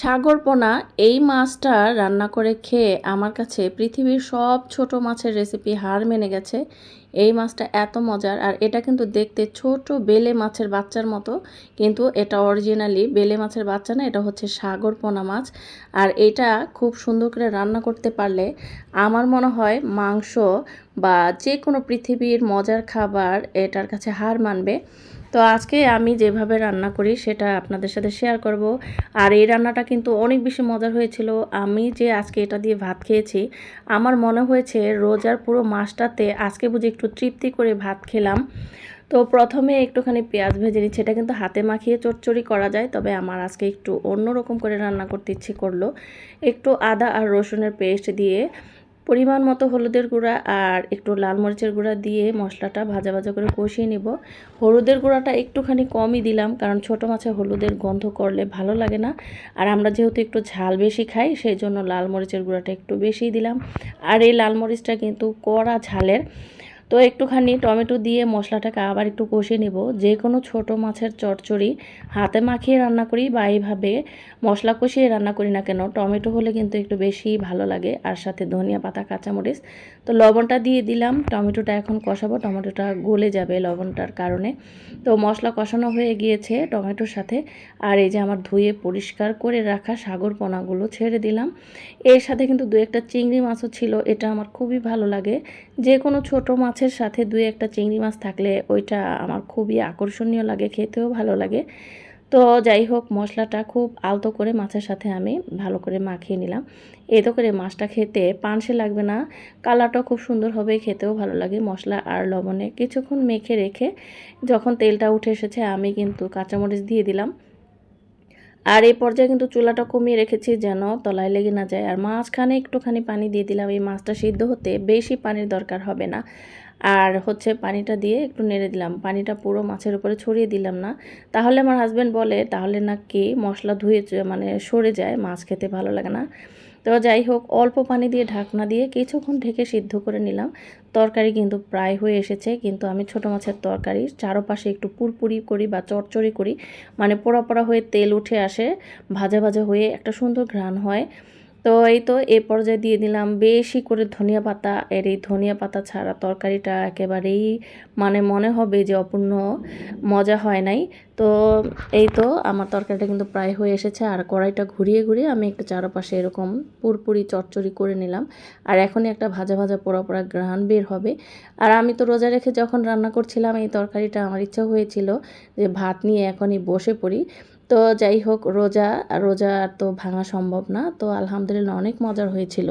সাগরপোনা এই মাছটা রান্না করে খেয়ে আমার কাছে পৃথিবীর সব ছোট মাছের রেসিপি হার মেনে গেছে। এই মাছটা এত মজার, আর এটা কিন্তু দেখতে ছোট বেলে মাছের বাচ্চার মতো, কিন্তু এটা অরিজিনালি বেলে মাছের বাচ্চা না, এটা হচ্ছে সাগরপোনা মাছ। আর এটা খুব সুন্দর করে রান্না করতে পারলে আমার মনে হয় মাংস বা যে কোনো পৃথিবীর মজার খাবার এটার কাছে হার মানবে। তো আজকে আমি যেভাবে রান্না করি সেটা আপনাদের সাথে শেয়ার করব। আর এই রান্নাটা কিন্তু অনেক বেশি মজার হয়েছিল। আমি যে আজকে এটা দিয়ে ভাত খেয়েছি, আমার মনে হয়েছে রোজার পুরো মাসটাতে আজকে বুঝি একটু তৃপ্তি করে ভাত খেলাম। তো প্রথমে একটুখানি পেঁয়াজ ভেজে নিচ্ছি, এটা কিন্তু হাতে মাখিয়ে চচ্চড়ি করা যায়, তবে আমার আজকে একটু অন্যরকম করে রান্না করতে ইচ্ছে করল। একটু আদা আর রসুনের পেস্ট দিয়ে পরিমাণ মতো হলুদের গুঁড়া আর একটু লাল মরিচের গুঁড়া দিয়ে মশলাটা ভাজা ভাজা করে কষিয়ে নিব। হলুদের গুঁড়াটা একটুখানি কমই দিলাম কারণ ছোট মাছে হলুদের গন্ধ করলে ভালো লাগে না। আর আমরা যেহেতু একটু ঝাল বেশি খাই, সেই জন্য লাল মরিচের গুঁড়াটা একটু বেশি দিলাম। আর এই লাল মরিচটা কিন্তু কড়া ঝালের। তো একটুখানি টমেটো দিয়ে মশলাটাকে আবার একটু কষিয়ে নেব। যে কোনো ছোট মাছের চচ্চড়ি হাতে মাখিয়ে রান্না করি বা এইভাবে মশলা কষিয়ে রান্না করি না কেন, টমেটো হলে কিন্তু একটু বেশি ভালো লাগে। আর সাথে ধনিয়া পাতা, কাঁচামরিচ। তো লবণটা দিয়ে দিলাম, টমেটোটা এখন কষাবো, টমেটোটা গলে যাবে লবণটার কারণে। তো মশলা কষানো হয়ে গিয়েছে টমেটোর সাথে। আর এই যে আমার ধুয়ে পরিষ্কার করে রাখা সাগর পোনাগুলো ছেড়ে দিলাম। এর সাথে কিন্তু দু একটা চিংড়ি মাছও ছিল, এটা আমার খুবই ভালো লাগে। যে কোনো ছোট মাছের সাথে দুই একটা চিংড়ি মাছ থাকলে ওইটা আমার খুবই আকর্ষণীয় লাগে, খেতেও ভালো লাগে। তো যাই হোক, মশলাটা খুব আলতো করে মাছের সাথে আমি ভালো করে মাখিয়ে নিলাম। এতো করে মাছটা খেতে পানসে লাগবে না, কালারটাও খুব সুন্দর হবে, খেতেও ভালো লাগে। মশলা আর লবণে কিছুক্ষণ মেখে রেখে যখন তেলটা উঠে এসেছে, আমি কিন্তু কাঁচামরিচ দিয়ে দিলাম। আর এই পর্যায়ে কিন্তু চুলাটা কমিয়ে রেখেছি যেন তলায় লেগে না যায়। আর মাঝখানে একটুখানি পানি দিয়ে দিলাম। এই মাছটা সিদ্ধ হতে বেশি পানির দরকার হবে না। আর হচ্ছে পানিটা দিয়ে একটু নেড়ে দিলাম। পানিটা পুরো মাছের উপরে ছড়িয়ে দিলাম না। তাহলে আমার হাজব্যান্ড বলে, তাহলে নাকি মশলা ধুয়ে মানে সরে যায়। মাছ খেতে ভালো লাগে না। তো যাই হোক, অল্প পানি দিয়ে ঢাকনা দিয়ে কিছুক্ষণ ঢেকে সিদ্ধ করে নিলাম। তরকারি কিন্তু প্রায় হয়ে এসেছে, কিন্তু আমি ছোট মাছের তরকারি, চারোপাশে একটু পুরপুরি করি বা চরচড়ি করি মানে পোড়া পোড়া হয়ে তেল উঠে আসে, ভাজা ভাজা হয়ে একটা সুন্দর ঘ্রাণ হয়। তো এই তো এ পর্যায়ে দিয়ে দিলাম বেশি করে ধনিয়া পাতা। এর এই ধনিয়া পাতা ছাড়া তরকারিটা একেবারেই মানে মনে হবে যে অপূর্ণ মজা হয় নাই। তো এই তো আমার তরকারিটা কিন্তু প্রায় হয়ে এসেছে আর কড়াইটা ঘুরিয়ে ঘুরিয়ে আমি একটু চারপাশে এরকম পুরপুরি চচ্চড়ি করে নিলাম। আর এখনই একটা ভাজা ভাজা পোড়া পোড়া গ্রান বের হবে। আর আমি তো রোজা রেখে যখন রান্না করছিলাম এই তরকারিটা আমার ইচ্ছা হয়েছিল যে ভাত নিয়ে এখনই বসে পড়ি। তো যাই হোক রোজা রোজা তো ভাঙা সম্ভব না। তো আলহামদুলিল্লাহ অনেক মজার হয়েছিল।